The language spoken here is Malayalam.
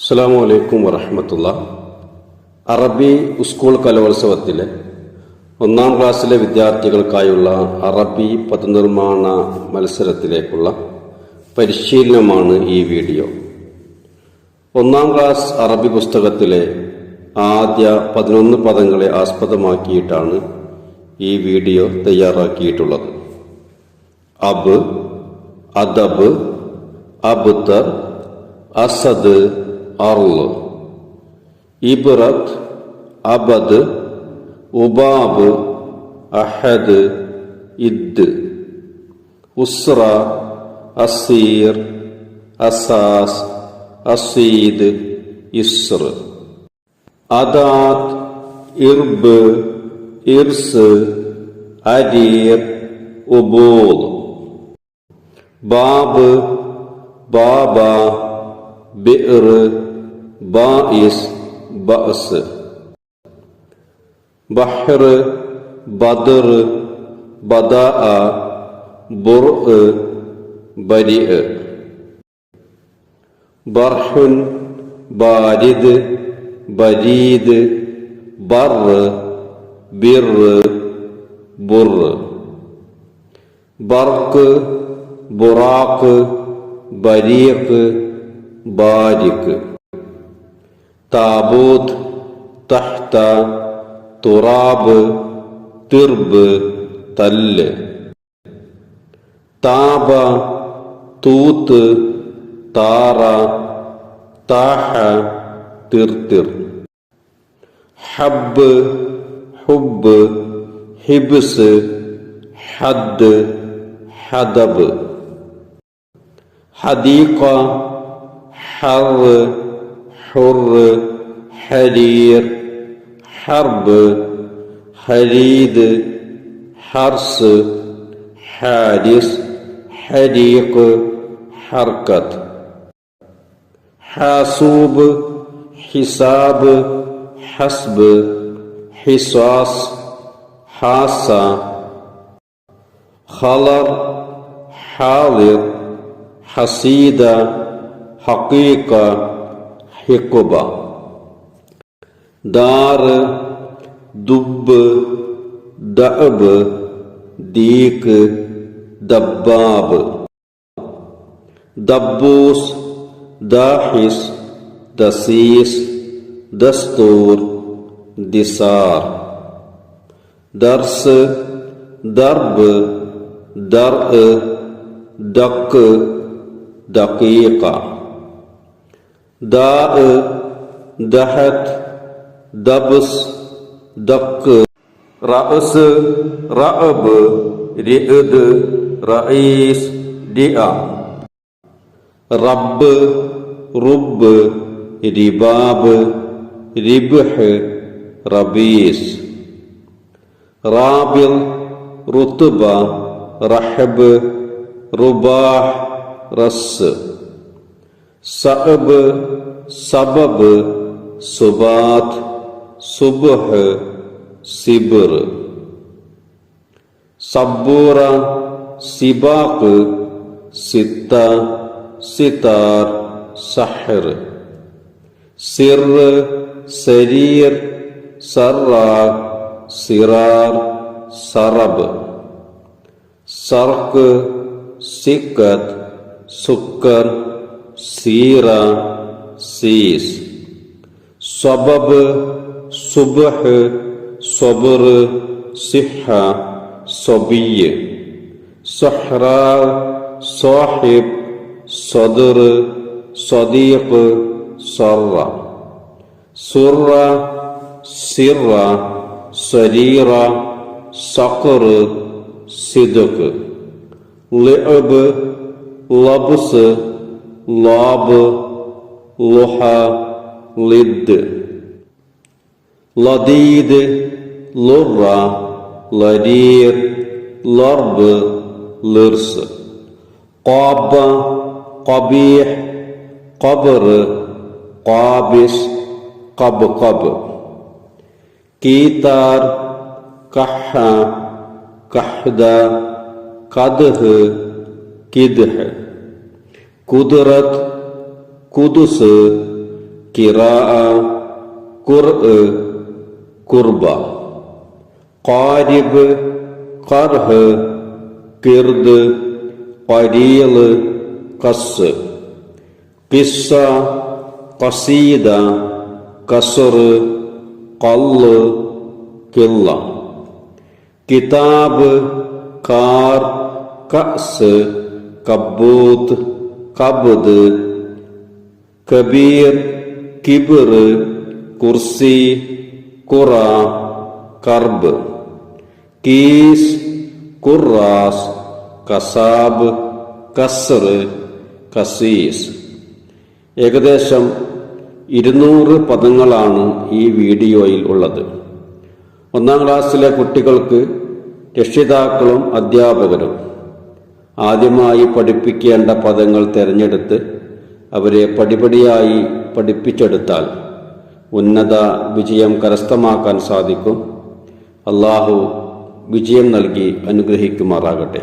അസ്സാമു അലൈക്കും വറഹമത്തുള്ള. അറബി സ്കൂൾ കലോത്സവത്തിലെ ഒന്നാം ക്ലാസ്സിലെ വിദ്യാർത്ഥികൾക്കായുള്ള അറബി പദനിർമ്മാണ മത്സരത്തിലേക്കുള്ള പരിശീലനമാണ് ഈ വീഡിയോ. ഒന്നാം ക്ലാസ് അറബി പുസ്തകത്തിലെ ആദ്യ പതിനൊന്ന് പദങ്ങളെ ആസ്പദമാക്കിയിട്ടാണ് ഈ വീഡിയോ തയ്യാറാക്കിയിട്ടുള്ളത്. അബ് അദബ് അബുത്തർ അസദ് അർൾ. ഇബ്രത്ത് അബദ് ഉബാബ് അഹദ് ഇദ്. ഉസ്ര അസീർ അസാസ് അസീദ് ഇസ്ർ. അദാത്ത് ഇർബ് ഇർസ് അരീർ ഉബൂൽ ബാബ് ബാബ bi'rı, ba'is, ba'sı. Bahrı, badırı, bada'a, bur'ı, badi'ı. Barhun, badid, badid, barrı, birrı, burrı. Barkı, burakı, bariqı, بارك تابوت تحت تراب ترب تل۔ تاب توت تارا تاح ترتر۔ حب حب حبس حد حدب۔ حديقة حر حر حرير حرب حديد حرص حادث حديق حركة. حاسوب حساب حسب حصاص حاصة خلر حاضر حصيدة. حقيقة حقبة دار دب دأب ديك دباب دبوس داحس دسيس دستور دسار درس درب درء دق دقيقة ദാ ദഹത് ദബ്സ് ദക്ക് റഅസ് റഅബ് റിഅദ് റഈസ് റിഅ റബ്ബ് റുബ് റിബാബ് റിബ്ഹ് റബീസ് റാബിൽ റുത്തുബ റഹബ് റുബാഹ് റസ് ਸਬਬ ਸਬਬ, ਸੁਬਾਤ, ਸੁਬਹ, ਸਿਬਰ। ਸਬੂਰਾ, ਸਿਬਾਕ, ਸਿੱਤਾ, ਸਿਤਾਰ, ਸਹਰ। ਸਿਰ, ਸਰੀਰ, ਸਰਰਾ, ਸਿਰਾਰ, ਸਰਬ। ਸਰਕ, ਸਿਕਤ, ਸੁਕਰ സീറ സീസ്. സ്വബബ് സുബഹ് സ്വബർ സിഹ സ്വബിയ് സൊഹ്റ സോഹിബ് സ്വദർ സ്വദീഖ് സൊറ സുറ സിറ സരീറ സഖർ സിദുക്ക് ലബ് ലബ്സ് lab, loha, lid, ladid, lurra, larir, larb, lırs, qab, qabih, qabr, qabis, qabqab, kitar, kahha, kahda, kadh, kidh. കിദ്ഹ് കുതുസ് കുദുസ് കിറാ ഖുർ കുർബ. ഖാരിബ് ഖർഹ് കിർദ് ഖരീൽ ഖസ് ഖിസ്സ ഖസീദ കസർ കല്ല് കില്ല കിതാബ് കാർ കസ് കബൂത്ത്. കബ്ദ് കബീർ കിബിർ കുർസി കുറ കർബ്. കീസ് കുറാസ് കസാബ് കസർ കസീസ്. ഏകദേശം ഇരുന്നൂറ് പദങ്ങളാണ് ഈ വീഡിയോയിൽ ഉള്ളത്. ഒന്നാം ക്ലാസ്സിലെ കുട്ടികൾക്ക് രക്ഷിതാക്കളും അധ്യാപകരും. ആദ്യമായി പഠിപ്പിക്കേണ്ട പദങ്ങൾ തിരഞ്ഞെടുത്ത് അവരെ പടിപടിയായി പഠിപ്പിച്ചെടുത്താൽ ഉന്നത വിജയം കരസ്ഥമാക്കാൻ സാധിക്കും. അള്ളാഹു വിജയം നൽകി അനുഗ്രഹിക്കുമാറാകട്ടെ.